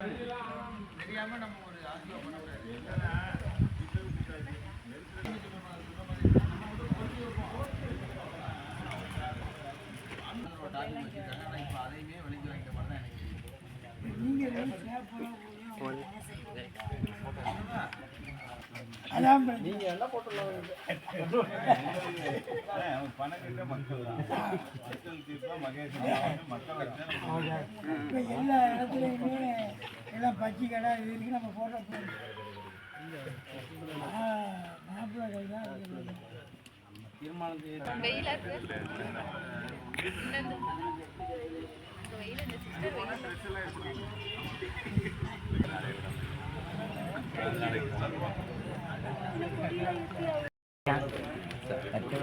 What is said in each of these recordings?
தெரியாம நம்ம ஒரு ஆசிரியர் பண்ணக்கூடாது இப்போ அதையுமே விலைக்கு எனக்கு பணக்கிட்ட மக்கள் தான். மக்கள் தீர்ப்பா மக்கள் எல்லா இடத்துலையுமே எல்லாம் பச்சை கடை இது இருக்கு நம்ம போட்டோ மாப்பிள்ளை கை தான் இருக்குது.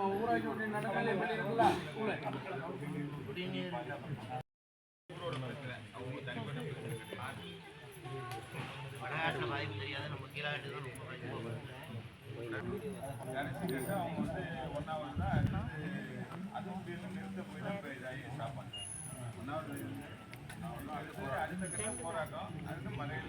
நம்ம ஊராட்சி ஒன்றிய நடக்கலை இருக்குல்ல ஸ்கூலு கடைசி அவங்க வந்து ஒன்றாவது தான் அடுத்தது நிறுத்த போய் தான் இதாகி ஸ்டாப் பண்ணாங்க ஒன்றாவது போராட்டம் அதுக்கு மலை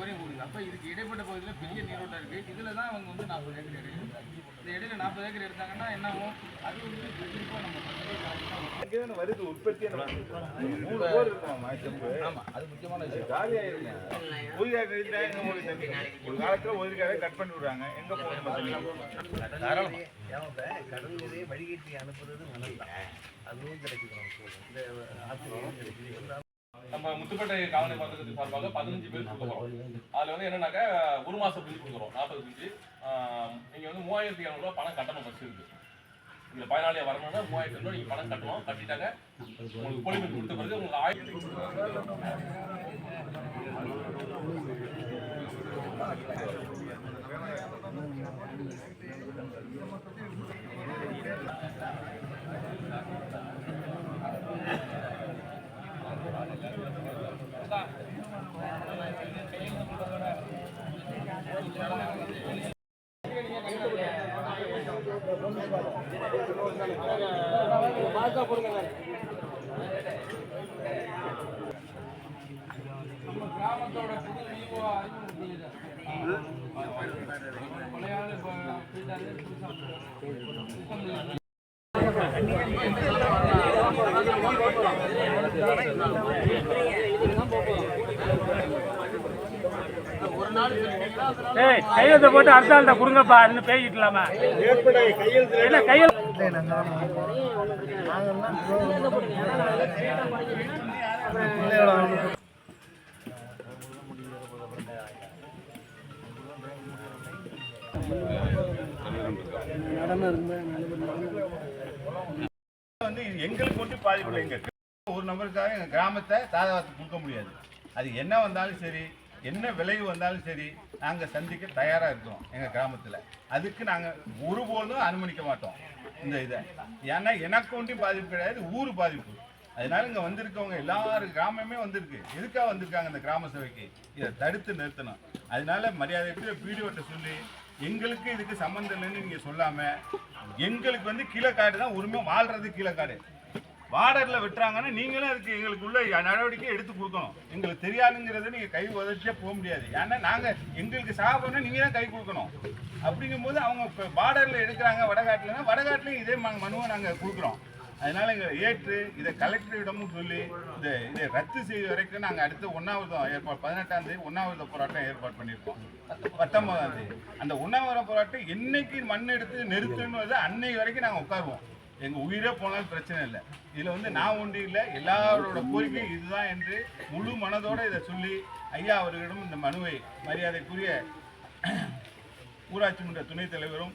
வரையும் ஓடுது. அப்போ இதுக்கு இடைப்பட்ட பகுதியில் பெரிய நீரோட்டம் இருக்குது இதில் தான் அவங்க வந்து நாற்பது ஏக்கர் எடுக்கிறாங்க இந்த இடையில நாற்பது ஏக்கர் எடுத்தாங்கன்னா என்ன ஆகும் அது வந்து குறிப்பாக நம்ம வருது உற்பத்தி மூணு போர் இருக்கும் மாய்ச்சப்பு ஆமா அது முக்கியமான விஷயம். காலியாயிருங்க ஒதுக்கா கழிச்சா எங்க போய் ஒரு காலத்துல ஒதுக்காவே கட் பண்ணி விடுறாங்க. எங்க போகணும் நீரை வடிகட்டி அனுப்புறது நல்லதுதான். அதுவும் கிடைக்குது இந்த கிடைக்குது. நம்ம முத்துப்பேட்டை காவலை பத்திரத்து சார்பாக பதினஞ்சு பேர் கொடுக்க போறோம். அதுல வந்து என்னன்னாக்கா ஒரு மாசம் பிரிஞ்சு கொடுக்குறோம். நாற்பது பிரிஞ்சு நீங்க வந்து மூவாயிரத்தி இரநூறுவா பணம் கட்டணும் ஃபர்ஸ்ட் இருக்கு நீங்க பயனாளியா வரணும்னா மூவாயிரத்தி இரநூறு நீங்க பணம் கட்டணும். கட்டிட்டாங்க உங்களுக்கு பொலிமெண்ட் கொடுத்த பிறகு உங்களுக்கு ஆயிரத்தி கிராமத்தோட புது விவோ கையெழுத்த போட்டு அடுத்த ஆள்கிட்ட கொடுங்கப்பா இன்னும் பேசிக்கலாமா? என்ன கையெழுத்து வந்து இது எங்களுக்கு மட்டும் பாதிப்பு இல்லை எங்க ஒரு நபருக்காக எங்கள் கிராமத்தை தாதாவத்து கொடுக்க முடியாது. அது என்ன வந்தாலும் சரி என்ன விளைவு வந்தாலும் சரி நாங்கள் சந்திக்க தயாராக இருக்கிறோம் எங்கள் கிராமத்தில். அதுக்கு நாங்கள் ஒருபோதும் அனுமதிக்க மாட்டோம். இந்த இதை. ஏன்னா எனக்கு ஒன்றும் பாதிப்பு கிடையாது ஊர் பாதிப்பு. அதனால இங்கே வந்திருக்கவங்க எல்லாரும் கிராமமே வந்திருக்கு. எதுக்காக வந்திருக்காங்க இந்த கிராம சபைக்கு? இதை தடுத்து நிறுத்தணும். அதனால மரியாதைக்குரிய பிடிஓட்ட சொல்லி எங்களுக்கு இதுக்கு சம்மந்தம் இல்லைன்னு நீங்கள் சொல்லாமல் எங்களுக்கு வந்து கீழக்காடு தான் உரிமை கீழே கீழக்காடு. பார்டரில் வெட்டுறாங்கன்னா நீங்களும் அதுக்கு எங்களுக்குள்ள நடவடிக்கை எடுத்து கொடுக்கணும். எங்களுக்கு தெரியாதுங்கிறத நீங்க கை உதச்சியா போக முடியாது. ஏன்னா நாங்க எங்களுக்கு சாப்பிடணும் நீங்க தான் கை கொடுக்கணும். அப்படிங்கும்போது அவங்க இப்போ பார்டர்ல எடுக்கிறாங்க வடகாட்டுலன்னா வடகாட்டுலயும் இதே மனுவை நாங்க கொடுக்குறோம். அதனால எங்களை ஏற்று இதை கலெக்டரிடமும் சொல்லி இதை இதை ரத்து செய்த வரைக்கும் நாங்கள் அடுத்த ஒன்றாவது ஏற்பாடு பதினெட்டாம் தேதி ஒன்றாவது போராட்டம் ஏற்பாடு பண்ணியிருக்கோம். பத்தொன்பதாம் தேதி. அந்த ஒன்றாவது போராட்டம் என்னைக்கு மண் எடுத்து நிறுத்துன்னு அன்னைக்கு வரைக்கும் நாங்கள் உட்காருவோம். எங்கள் உயிரே போனாலும் பிரச்சனை இல்லை. இதில் வந்து நான் ஒன்று இல்லை. எல்லாரோட கோரிக்கை இதுதான் என்று முழு மனதோடு இதை சொல்லி ஐயா அவர்களிடம் இந்த மனுவை மரியாதைக்குரிய ஊராட்சி மன்ற துணைத் தலைவரும்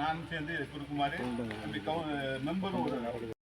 நானும் சேர்ந்து இதை கொடுக்குமாறு மெம்பரும் ஒரு